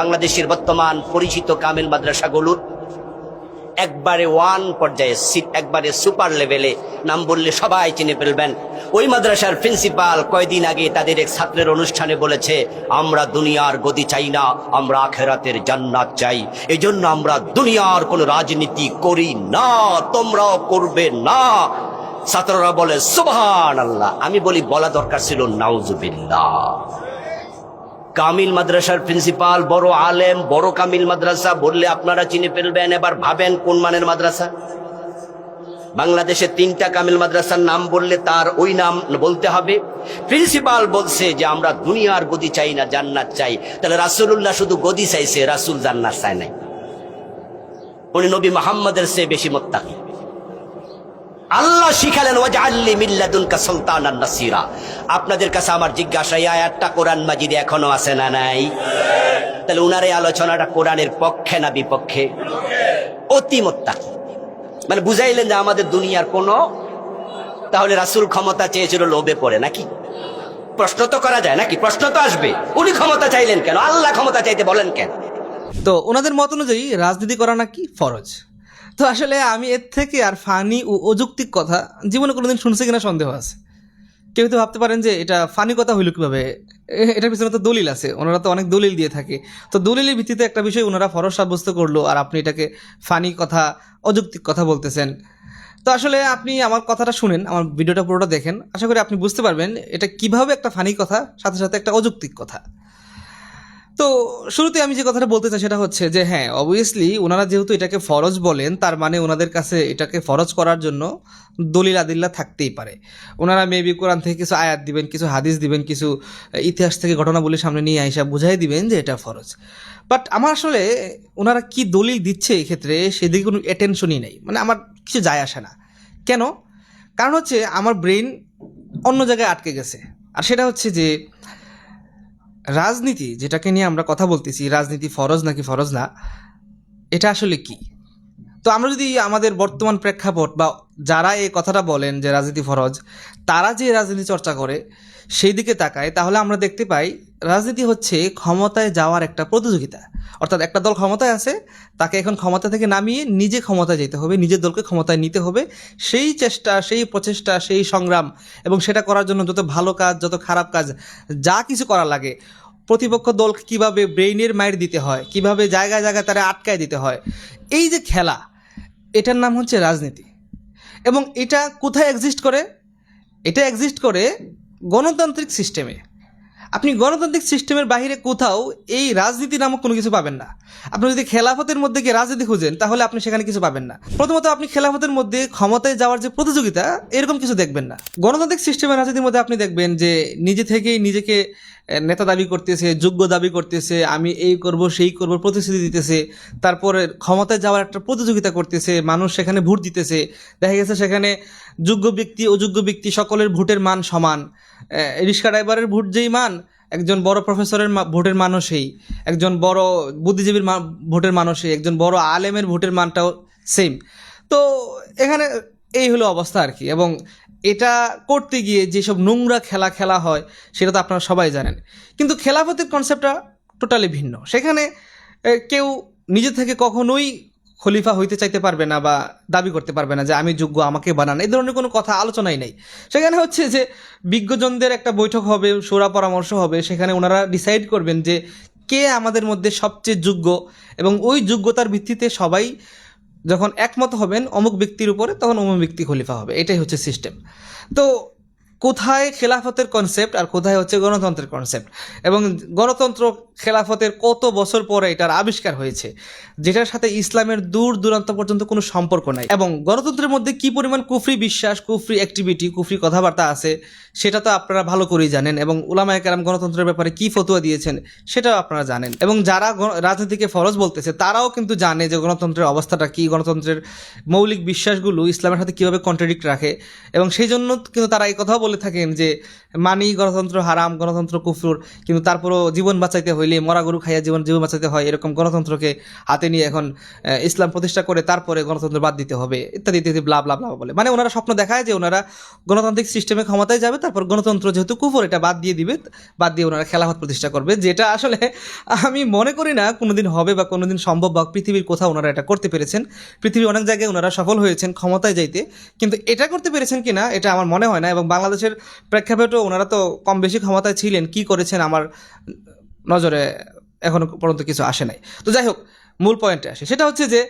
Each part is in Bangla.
বাংলাদেশের বর্তমান পরিচিত কামিল মাদ্রাসাগুলোর একবারে ওয়ান পর্যায়ে সিট একবারে সুপার লেভেলে নাম বললে সবাই চিনে ফেলবেন। ওই মাদ্রাসার প্রিন্সিপাল কয়দিন আগে তাদের এক ছাত্রের অনুষ্ঠানে বলেছে, আমরা দুনিয়ার গতি চাই না, আমরা আখেরাতের জান্নাত চাই। এই জন্য আমরা দুনিয়ার কোনো রাজনীতি করি না, তোমরাও করবে না। ছাত্ররা বলে সুবহান আল্লাহ আমি বলি, বলা দরকার ছিল নাউজুবিল্লাহ। কামিল মাদ্রাসার প্রিন্সিপাল, বড় আলেম, বড় কামিল মাদ্রাসা, বললে আপনারা চিনে ফেলবেন, এবার ভাবেন কোন মানের মাদ্রাসা? বাংলাদেশে তিনটা কামিল মাদ্রাসার নাম বললে তার ওই নাম বলতে হবে। প্রিন্সিপাল বলছে যে, আমরা দুনিয়ার গদি চাই না, জান্নাত চাই। তাহলে রাসূলুল্লাহ শুধু গদি চাইছে, রাসূল জান্নাত চায় নাই। উনি নবী মোহাম্মদের চেয়ে বেশি মোত্তাকি। আল্লাহ শিখালেন ওয়াজআল্লি মিল্লাদুনকা সুলতানান নাসিরা। আপনাদের কাছে আমার জিজ্ঞাসা, এই আয়াতটা কোরআন মাজিদে এখনও আছে না নাই? তাহলে উনার এই আলোচনাটা কোরআনের পক্ষে না বিপক্ষে? অতি মোত্তাকি। মানে বুঝাইলেন যে আমাদের দুনিয়ার কোনো, তাহলে রাসূল ক্ষমতা চেয়েছিল লোভে পড়ে, নাকি? প্রশ্ন তো করা যায়, নাকি? প্রশ্ন তো আসবে। উনি ক্ষমতা চাইলেন কেন? আল্লাহ ক্ষমতা চাইতে বলেন কেন? তো ওনাদের মত অনুযায়ী রাজনীতি করা নাকি ফরজ? তো আসলে আমি এর থেকে আর ফানি ও অযৌক্তিক কথা জীবনে কোনোদিন শুনছে কিনা সন্দেহ আছে। কেউ তো ভাবতে পারেন যে এটা ফানি কথা হইল কীভাবে? এটার পিছনে তো দলিল আছে, ওনারা তো অনেক দলিল দিয়ে থাকে। তো দলিলের ভিত্তিতে একটা বিষয় ওনারা ফরজ সাব্যস্ত করল আর আপনি এটাকে ফানি কথা, অযৌক্তিক কথা বলতেছেন। তো আসলে আপনি আমার কথাটা শুনেন, আমার ভিডিওটা পুরোটা দেখেন। আশা করি আপনি বুঝতে পারবেন এটা কীভাবে একটা ফানি কথা, সাথে সাথে একটা অযৌক্তিক কথা। তো শুরুতে আমি যে কথাটা বলতে চাই সেটা হচ্ছে যে হ্যাঁ অবভিয়াসলি ওনারা যেহেতু এটাকে ফরজ বলেন, তার মানে ওনাদের কাছে এটাকে ফরজ করার জন্য দলিল আদিল্লা থাকতেই পারে। ওনারা মেবি কোরআন থেকে কিছু আয়াত দিবেন, কিছু হাদিস দিবেন, কিছু ইতিহাস থেকে ঘটনাবলী সামনে নিয়ে আইসা বুঝাই দিবেন যে এটা ফরজ। বাট আমার আসলে ওনারা কি দলিল দিচ্ছে এই ক্ষেত্রে সেদিকে কোনো অ্যাটেনশনই নেই। মানে আমার কিছু যায় আসে না। কেন? কারণ হচ্ছে আমার ব্রেন অন্য জায়গায় আটকে গেছে। আর সেটা হচ্ছে যে রাজনীতি যেটাকে নিয়ে আমরা কথা বলতেছি রাজনীতি ফরজ নাকি ফরজ না এটা আসলে কি? তো আমরা যদি আমাদের বর্তমান প্রেক্ষাপট বা যারা এই কথাটা বলেন যে রাজনীতি ফরজ, তারা যে রাজনীতি চর্চা করে সেই দিকে তাকায়, তাহলে আমরা দেখতে পাই রাজনীতি হচ্ছে ক্ষমতায় যাওয়ার একটা প্রতিযোগিতা। অর্থাৎ একটা দল ক্ষমতায় আছে, তাকে এখন ক্ষমতা থেকে নামিয়ে নিজে ক্ষমতায় যেতে হবে, নিজের দলকে ক্ষমতায় নিতে হবে। সেই চেষ্টা, সেই প্রচেষ্টা, সেই সংগ্রাম এবং সেটা করার জন্য যত ভালো কাজ, যত খারাপ কাজ, যা কিছু করা লাগে, প্রতিপক্ষ দলকে কীভাবে ব্রেইনের মাইর দিতে হয়, কীভাবে জায়গায় জায়গায় তারা আটকায় দিতে হয়, এই যে খেলা এটার নাম হচ্ছে রাজনীতি। এবং এটা কোথায় এক্সিস্ট করে? এটা এক্সিস্ট করে গণতান্ত্রিক সিস্টেমে আপনি গণতান্ত্রিক সিস্টেমের বাইরে কোথাও এই রাজনীতি নামক কোনো কিছু পাবেন না। আপনি যদি খেলাফতের মধ্যে গিয়ে রাজনীতি খুঁজেন, তাহলে আপনি সেখানে কিছু পাবেন না। প্রথমত আপনি খেলাফতের মধ্যে ক্ষমতায় যাওয়ার যে প্রতিযোগিতা, এরকম কিছু দেখবেন না। গণতান্ত্রিক সিস্টেমের রাজনীতির মধ্যে আপনি দেখবেন যে নিজে থেকেই নিজেকে নেতা দাবি করতেছে, যোগ্য দাবি করতেছে, আমি এই করব, সেই করব, প্রতিশ্রুতি দিতেছে। তারপরে ক্ষমতায় যাওয়ার একটা প্রতিযোগিতা করতেছে, মানুষ সেখানে ভোট দিতেছে। দেখা গেছে সেখানে যোগ্য ব্যক্তি, অযোগ্য ব্যক্তি সকলের ভোটের মান সমান। রিক্সা ড্রাইভারের ভোট যেই মান, একজন বড় প্রফেসরের ভোটের মানও সেই। একজন বড় বুদ্ধিজীবীর ভোটের মানও সেই। একজন বড় আলেমের ভোটের মানটাও সেম তো, এখানে এই হলো অবস্থা আর কি। এবং এটা করতে গিয়ে যেসব নোংরা খেলা খেলা হয়, সেটা তো আপনারা সবাই জানেন। কিন্তু খেলাফতের কনসেপ্টটা টোটালি ভিন্ন। সেখানে কেউ নিজে থেকে কখনোই খলিফা হইতে চাইতে পারবে না বা দাবি করতে পারবে না যে আমি যোগ্য, আমাকে বানান। এই ধরনের কোনো কথা আলোচনাই নেই। সেখানে হচ্ছে যে বিজ্ঞজনদের একটা বৈঠক হবে, সুরা পরামর্শ হবে, সেখানে ওনারা ডিসাইড করবেন যে কে আমাদের মধ্যে সবচেয়ে যোগ্য এবং ওই যোগ্যতার ভিত্তিতে সবাই যখন একমত হবেন, অমুক ব্যক্তির উপরে, তখন অমুক ব্যক্তি খলিফা হবে। এটাই হচ্ছে সিস্টেম তো কোথায় খেলাফতের কনসেপ্ট আর কোথায় হচ্ছে গণতন্ত্রের কনসেপ্ট এবং গণতন্ত্র খেলাফতের কত বছর পরে এটার আবিষ্কার হয়েছে? যেটার সাথে ইসলামের দূর দূরান্ত পর্যন্ত কোনো সম্পর্ক নাই। এবং গণতন্ত্রের মধ্যে কি পরিমাণ কুফরি বিশ্বাস, কুফরি অ্যাক্টিভিটি কুফরি কথাবার্তা আছে, সেটা তো আপনারা ভালো করেই জানেন। এবং উলামায় কেরাম গণতন্ত্রের ব্যাপারে কি ফতোয়া দিয়েছেন, সেটাও আপনারা জানেন। এবং যারা রাজনীতিকে ফরজ বলতেছে, তারাও কিন্তু জানে যে গণতন্ত্রের অবস্থাটা কি, গণতন্ত্রের মৌলিক বিশ্বাসগুলো ইসলামের সাথে কীভাবে কন্ট্রাডিক্ট রাখে। এবং সেই জন্য কিন্তু তারা এই কথাও বলে থাকেন যে, মানি গণতন্ত্র হারাম, গণতন্ত্র কুফরুর, কিন্তু তারপরও জীবন বাঁচাইতে হইলে মরা গরু খাইয়া জীবন জীবন বাঁচাতে হয় এরকম গণতন্ত্রকে হাতে নিয়ে এখন ইসলাম প্রতিষ্ঠা করে তারপরে গণতন্ত্র বাদ দিতে হবে, ইত্যাদি ইত্যাদি, ব্লা ব্লা ব্লা বলে। মানে ওনারা স্বপ্ন দেখায় যে ওনারা গণতান্ত্রিক সিস্টেমে ক্ষমতায় যাবে, তারপর গণতন্ত্র যেহেতু কুফর, এটা বাদ দিয়ে দিবে, বাদ দিয়ে ওনারা খেলাফত প্রতিষ্ঠা করবে, যেটা আসলে আমি মনে করি না কোনোদিন হবে বা কোনোদিন সম্ভব বা পৃথিবীর কোথাও ওনারা এটা করতে পেরেছেন। পৃথিবীর অনেক জায়গায় ওনারা সফল হয়েছেন ক্ষমতায় যাইতে, কিন্তু এটা করতে পেরেছেন কিনা, এটা আমার মনে হয় না, এবং বাংলাদেশের প্রেক্ষাপটেও ওনারা তো কম বেশি ক্ষমতায় ছিলেন, কি করেছেন আমার নজরে এখনও পর্যন্ত কিছু আসে নাই। তো যাই হোক, মূল পয়েন্টে আসে। সেটা হচ্ছে যে,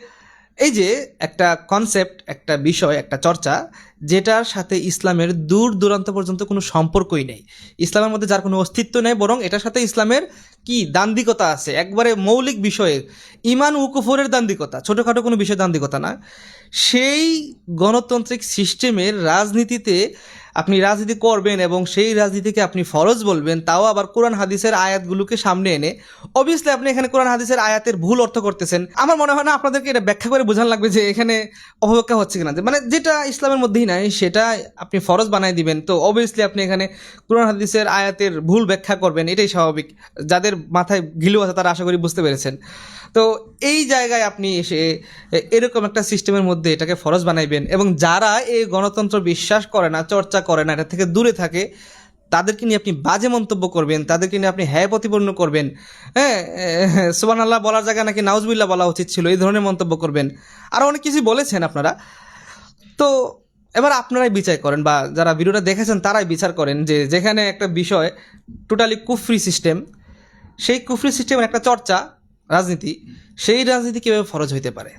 এই যে একটা কনসেপ্ট একটা বিষয়, একটা চর্চা, যেটার সাথে ইসলামের দূর দূরান্ত পর্যন্ত কোনো সম্পর্কই নেই। ইসলামের মধ্যে যার কোনো অস্তিত্ব নেই, বরং এটার সাথে ইসলামের কি দান্দিকতা আছে? একবারে মৌলিক বিষয়ে, ইমান ও কুফরের দান্দিকতা ছোটোখাটো কোনো বিষয় দান্দিকতা না। সেই গণতান্ত্রিক সিস্টেমের রাজনীতিতে আপনি রাজনীতি করবেন এবং সেই রাজনীতিকে আপনি ফরজ বলবেন, তাও আবার কোরআন হাদিসের আয়াতগুলোকে সামনে এনে। অবভিয়াসলি আপনি এখানে কোরআন হাদিসের আয়াতের ভুল অর্থ করতেছেন। আমার মনে হয় না আপনাদেরকে এটা ব্যাখ্যা করে বোঝানো লাগবে যে এখানে অপব্যাখ্যা হচ্ছে কিনা। মানে যেটা ইসলামের মধ্যেই নাই, সেটা আপনি ফরজ বানাই দিবেন। তো অবভিয়াসলি আপনি এখানে কোরআন হাদিসের আয়াতের ভুল ব্যাখ্যা করবেন, এটাই স্বাভাবিক। যাদের মাথায় ঘিলু আছে তারা আশা করি বুঝতে পেরেছেন। তো এই জায়গায় আপনি এসে এরকম একটা সিস্টেমের মধ্যে এটাকে ফরজ বানাইবেন এবং যারা এই গণতন্ত্র বিশ্বাস করে না, চর্চা করে না এটা থেকে দূরে থাকে, তাদেরকে নিয়ে আপনি বাজে মন্তব্য করবেন, তাদেরকে নিয়ে আপনি হ্যায় প্রতিপন্ন করবেন। হ্যাঁ সুবান আল্লাহ বলার জায়গায় নাকি নাউজবিল্লা বলা উচিত ছিল, এই ধরনের মন্তব্য করবেন। আরও অনেক কিছু বলেছেন আপনারা। তো, এবার আপনারাই বিচার করেন বা যারা ভিডিওটা দেখেছেন তারাই বিচার করেন যে যেখানে একটা বিষয় টোটালি কুফরি সিস্টেম সেই কুফরি সিস্টেমের একটা চর্চা, রাজনীতি, সেই রাজনীতি কীভাবে ফরজ হইতে পারে?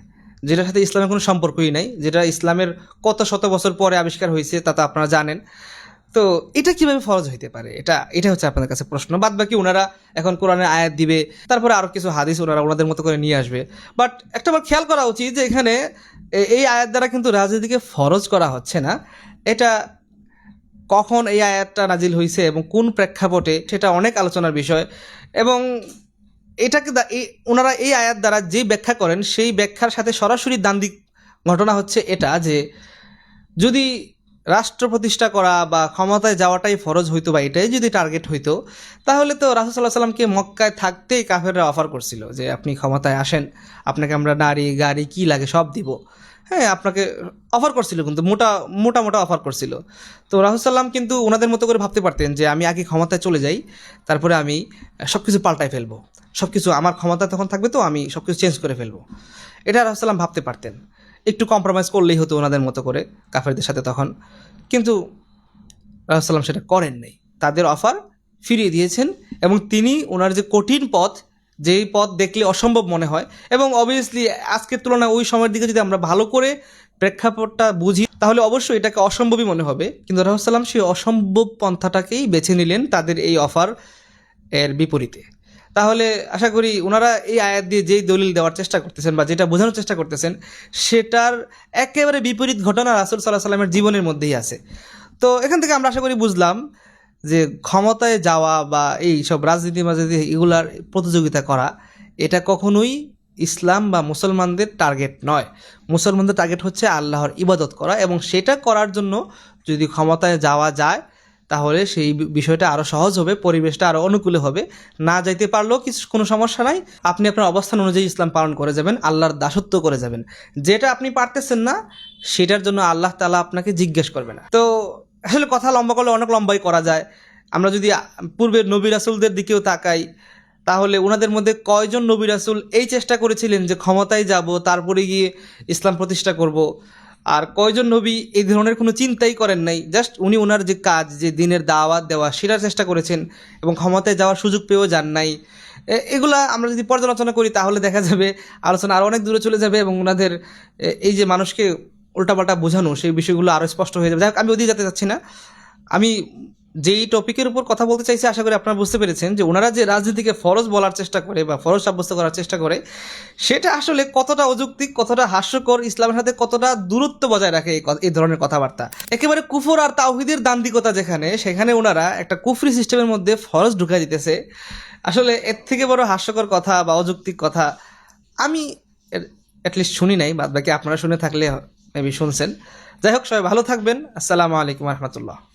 যেটার সাথে ইসলামের কোনো সম্পর্কই নাই, যেটা ইসলামের কত শত বছর পরে আবিষ্কার হয়েছে তা তো আপনারা জানেন। তো এটা কীভাবে ফরজ হইতে পারে? এটা এটা হচ্ছে আপনাদের কাছে প্রশ্ন। বাদ বাকি ওনারা এখন কোরআনের আয়াত দিবে, তারপরে আরও কিছু হাদিস ওনারা ওনাদের মতো করে নিয়ে আসবে। বাট একটা আমার খেয়াল করা উচিত যে এখানে এই আয়াত দ্বারা কিন্তু রাজনীতিকে ফরজ করা হচ্ছে না। এটা কখন এই আয়াতটা নাজিল হয়েছে এবং কোন প্রেক্ষাপটে সেটা অনেক আলোচনার বিষয়। এবং এটাকে ওনারা এই আয়াত দ্বারা যে ব্যাখ্যা করেন, সেই ব্যাখ্যার সাথে সরাসরি দান্দিক ঘটনা হচ্ছে এটা যে, যদি রাষ্ট্র প্রতিষ্ঠা করা বা ক্ষমতায় যাওয়াটাই ফরজ হইতো বা এটাই যদি টার্গেট হইতো, তাহলে তো রাসুসাল্লাহ সাল্লামকে মক্কায় থাকতেই কাফেররা অফার করছিল যে, আপনি ক্ষমতায় আসেন, আপনাকে আমরা নারী, গাড়ি কি লাগে সব দিব। হ্যাঁ আপনাকে অফার করছিল কিন্তু, মোটা মোটা মোটা অফার করছিল। তো রাহুসাল্লাম কিন্তু ওনাদের মতো করে ভাবতে পারতেন যে, আমি আগে ক্ষমতায় চলে যাই, তারপরে আমি সব কিছু পাল্টায় ফেলব। সব কিছু আমার ক্ষমতা তখন থাকবে তো, আমি সব কিছু চেঞ্জ করে ফেলব। এটা রাহুসাল্লাম ভাবতে পারতেন। একটু কম্প্রোমাইজ করলেই হতো ওনাদের মতো করে, কাফেরদের সাথে তখন। কিন্তু রাহুসাল্লাম সেটা করেন নাই। তাদের অফার ফিরিয়ে দিয়েছেন এবং তিনি ওনার যে কঠিন পথ, যেই পথ দেখলে অসম্ভব মনে হয় এবং অবভিয়াসলি আজকের তুলনায় ওই সময়ের দিকে যদি আমরা ভালো করে প্রেক্ষাপটটা বুঝি, তাহলে অবশ্যই এটাকে অসম্ভবই মনে হবে। কিন্তু রাহুসাল্লাম সেই অসম্ভব পন্থাটাকেই বেছে নিলেন তাদের এই অফার এর বিপরীতে। তাহলে আশা করি ওনারা এই আয়াত দিয়ে যেই দলিল দেওয়ার চেষ্টা করতেছেন বা যেটা বোঝানোর চেষ্টা করতেছেন, সেটার একেবারে বিপরীত ঘটনা রাসুল সাল্লাহ সাল্লামের জীবনের মধ্যেই আছে। তো এখান থেকে আমরা আশা করি বুঝলাম যে ক্ষমতায় যাওয়া বা এই সব রাজনীতি মাজনীতি এগুলার প্রতিযোগিতা করা, এটা কখনোই ইসলাম বা মুসলমানদের টার্গেট নয়। মুসলমানদের টার্গেট হচ্ছে আল্লাহর ইবাদত করা এবং সেটা করার জন্য যদি ক্ষমতায় যাওয়া যায় তাহলে সেই বিষয়টা আরও সহজ হবে, পরিবেশটা আরও অনুকূলে হবে। না যাইতে পারলেও কিছু, কোনো সমস্যা নাই। আপনি আপনার অবস্থান অনুযায়ী ইসলাম পালন করে যাবেন, আল্লাহর দাসত্ব করে যাবেন। যেটা আপনি পারতেছেন না, সেটার জন্য আল্লাহ তালা আপনাকে জিজ্ঞেস করবে না। তো, আসলে কথা লম্বা করলে অনেক লম্বাই করা যায়। আমরা যদি পূর্বের নবী রাসুলদের দিকেও তাকাই, তাহলে ওনাদের মধ্যে কয়জন নবী রাসুল এই চেষ্টা করেছিলেন যে ক্ষমতায় যাব, তারপরে গিয়ে ইসলাম প্রতিষ্ঠা করব? আর কয়জন নবী এই ধরনের কোনো চিন্তাই করেন নাই? জাস্ট উনি ওনার যে কাজ, যে দিনের দাওয়াত দেওয়া, সেটার চেষ্টা করেছেন এবং ক্ষমতায় যাওয়ার সুযোগ পেয়েও যান নাই। এগুলো আমরা যদি পর্যালোচনা করি, তাহলে দেখা যাবে আলোচনা আরও অনেক দূরে চলে যাবে এবং ওনাদের এই যে মানুষকে উল্টাপাল্টা বোঝানো, সেই বিষয়গুলো আরও স্পষ্ট হয়ে যাবে। যাই আমি ওদিকে যেতে চাচ্ছি না। আমি যেই টপিকের উপর কথা বলতে চাইছি, আশা করি আপনারা বুঝতে পেরেছেন যে ওনারা যে রাজনীতিকে ফরজ বলার চেষ্টা করে বা ফরজ সাব্যস্ত করার চেষ্টা করে, সেটা আসলে কতটা অযৌক্তিক, কতটা হাস্যকর, ইসলামের সাথে কতটা দূরত্ব বজায় রাখে এই ধরনের কথাবার্তা। একেবারে কুফর আর তাওহিদের দান্দিকতা যেখানে, সেখানে ওনারা একটা কুফরি সিস্টেমের মধ্যে ফরজ ঢুকাই দিতেছে। আসলে এর থেকে বড় হাস্যকর কথা বা অযৌক্তিক কথা আমি অ্যাটলিস্ট শুনি নাই বাদ বাকি আপনারা শুনে থাকলে মেবি শুনছেন। যাই হোক, সবাই ভালো থাকবেন। আসসালামু আলাইকুম রহমতুল্লাহ।